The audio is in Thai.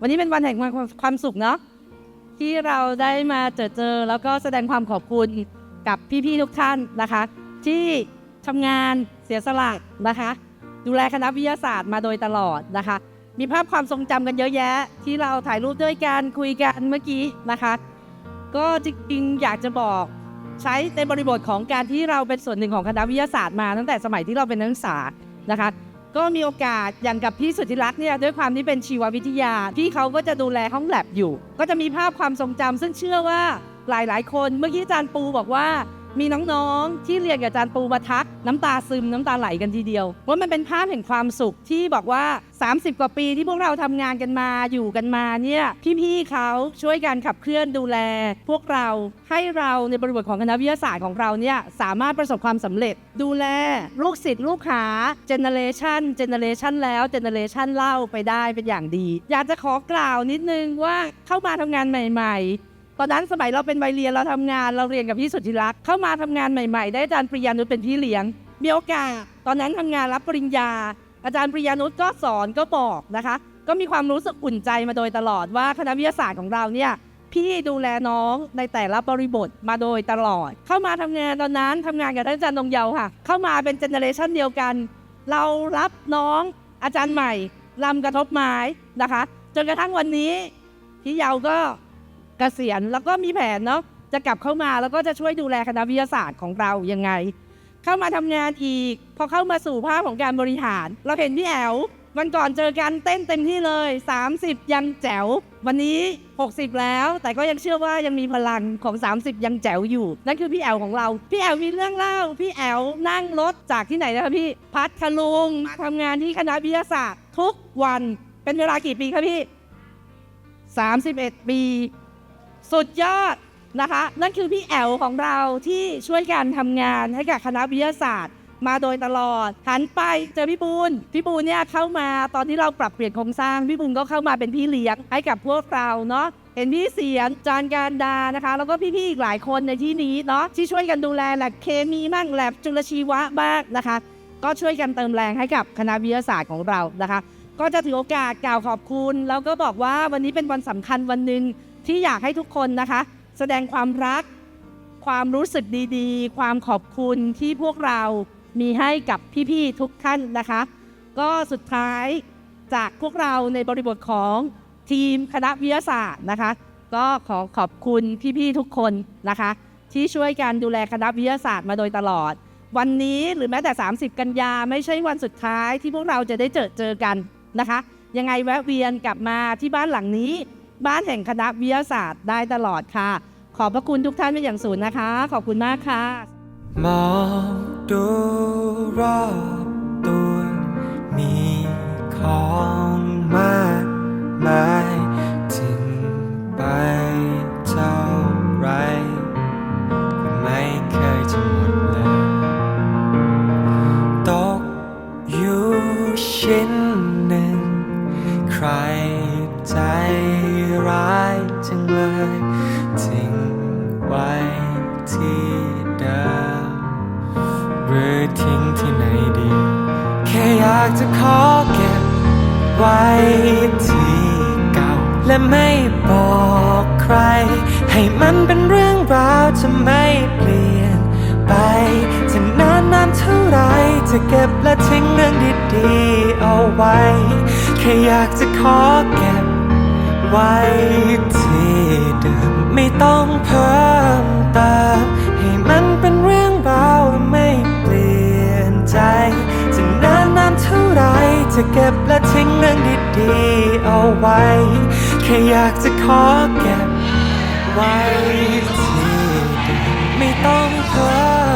วันนี้เป็นวันแห่งความความสุขเนาะที่เราได้มาเจอเจอแล้วก็แสดงความขอบคุณกับพี่ๆทุกท่านนะคะ ที่ทำงานเสียสละนะคะ ดูแลคณะวิทยาศาสตร์มาโดยตลอดนะคะ มีภาพความทรงจำกันเยอะแยะ ที่เราถ่ายรูปด้วยกันคุยกันเมื่อกี้นะคะ ก็จริงๆอยากจะบอกใช้ในบริบทของการที่เราเป็นส่วนหนึ่งของคณะวิทยาศาสตร์มาตั้งแต่สมัยที่เราเป็นนักศึกษานะคะ ก็มีโอกาสอย่างกับพี่สุทธิรักษ์เนี่ยด้วยความที่เป็นชีววิทยา พี่เขาก็จะดูแลห้องแลบอยู่ ก็จะมีภาพความทรงจำซึ่งเชื่อว่าหลายๆ คนเมื่อกี้อาจารย์ปูบอกว่า มีน้องๆ ที่เรียนกับอาจารย์ปูมาทัก น้ำตาซึมน้ำตาไหลกันทีเดียวว่ามันเป็นภาพแห่งความสุขที่บอกว่า 30 กว่าปีที่พวกเราทำงานกันมาอยู่กันมาเนี่ยพี่ๆเขาช่วยกันขับเคลื่อนดูแล พวกเราให้เราในบริบทของคณะวิทยาศาสตร์ของเราเนี่ยสามารถประสบความสำเร็จ ดูแลลูกศิษย์ลูกหาเจเนเรชันเจเนเรชันแล้วเจเนเรชันเล่าไปได้เป็นอย่างดี อยากจะขอกล่าวนิดนึงว่าเข้ามาทำงานใหม่ ๆ ตอนนั้นสมัยเราเป็นวัยเรียนเราทำงานเราเรียนกับพี่สุทธิรักษ์เข้ามาทำงานใหม่ๆ ได้อาจารย์ปริยานุชเป็นพี่เลี้ยงมีโอกาสตอนนั้นทำงานรับปริญญา อาจารย์ปริยานุชก็สอนก็บอกนะคะ ก็มีความรู้สึกอุ่นใจมาโดยตลอดว่าคณะวิทยาศาสตร์ของเราเนี่ยพี่ดูแลน้องในแต่ละบริบทมาโดยตลอด เข้ามาทำงานตอนนั้นทำงานกับท่านอาจารย์นงเยาวค่ะ เข้ามาเป็นเจเนเรชันเดียวกัน เรารับน้องอาจารย์ใหม่ลำกระทบไม้นะคะ จนกระทั่งวันนี้พี่เยาวก็ กษียณแล้วก็มีแผนเนาะจะกลับเข้ามาแล้วก็จะช่วยดูแลคณะวิทยาศาสตร์ของเรายังไง เข้ามาทำงานอีก พอเข้ามาสู่ภาพของการบริหาร เราเห็นพี่แอววันก่อนเจอกันเต้นเต็มที่เลย 30 ยังแจ๋ว วันนี้ 60 แล้ว แต่ก็ยังเชื่อว่ายังมีพลังของ 30 ยังแจ๋วอยู่ นั่นคือพี่แอวของเรา พี่แอวมีเรื่องเล่า พี่แอวนั่งรถจากที่ไหนนะคะพี่ พัทลุงมาทำงานที่คณะวิทยาศาสตร์ ทุกวันเป็นเวลากี่ปีคะพี่ 31 ปี สุดยอดนะคะ นั่นคือพี่แอลของเราที่ช่วยกันทำงานให้กับคณะวิทยาศาสตร์ มาโดยตลอดหันไปเจอพี่ปูนพี่ปูนเนี่ยเข้ามาตอนที่เราปรับเปลี่ยนโครงสร้าง พี่ปูนก็เข้ามาเป็นพี่เลี้ยงให้กับพวกเราเนาะเห็นพี่เสียนจานการดานะคะ แล้วก็พี่ๆอีกหลายคนในที่นี้เนาะที่ช่วยกันดูแลแลบเคมีบ้างแลบจุลชีวะบ้างนะคะ ก็ช่วยกันเติมแรงให้กับคณะวิทยาศาสตร์ของเรานะคะ ก็จะถือโอกาสกล่าวขอบคุณ แล้วก็บอกว่าวันนี้เป็นวันสำคัญวันหนึ่ง ที่อยากให้ทุกคนนะคะ แสดงความรัก ความรู้สึกดีๆ ความขอบคุณที่พวกเรามีให้กับพี่ๆทุกท่านนะคะ ก็สุดท้ายจากพวกเราในบริบทของทีมคณะวิทยาศาสตร์นะคะ ก็ขอขอบคุณพี่ๆทุกคนนะคะ ที่ช่วยกันดูแลคณะวิทยาศาสตร์มาโดยตลอด วันนี้หรือแม้แต่ 30 กันยาไม่ใช่วันสุดท้ายที่พวกเราจะได้เจอเจอกันนะคะ ยังไงแวะเวียนกลับมาที่บ้านหลังนี้ บ้านแห่งคณะวิทยาศาสตร์ได้ตลอดค่ะ ขอบพระคุณทุกท่านเป็นอย่างสูงนะคะ ขอบคุณมากค่ะ มองดูรอบตัวมีของมากมายทิ้งไปเท่าไร ไม่เคยจะหมดเลยตกอยู่ชิ้นหนึ่ง ใครใจ จังเลยทิ้งไว้ที่เดิมหรือทิ้งที่ไหนดี แค่อยากจะขอเก็บไว้ที่เก่า และไม่บอกใคร ให้มันเป็นเรื่องราวจะไม่เปลี่ยนไปจะนานนานเท่าไรจะเก็บและทิ้งเรื่องดีๆเอาไว้ แค่อยากจะขอเก็บ ไว้ที่เดิมไม่ต้องเพิ่มเติมให้มันเป็นเรื่องราวและไม่เปลี่ยนใจ จะนานนานเท่าไรจะเก็บและทิ้งเรื่องดีๆเอาไว้ แค่อยากจะขอเก็บไว้ที่เดิมไม่ต้องเพิ่ม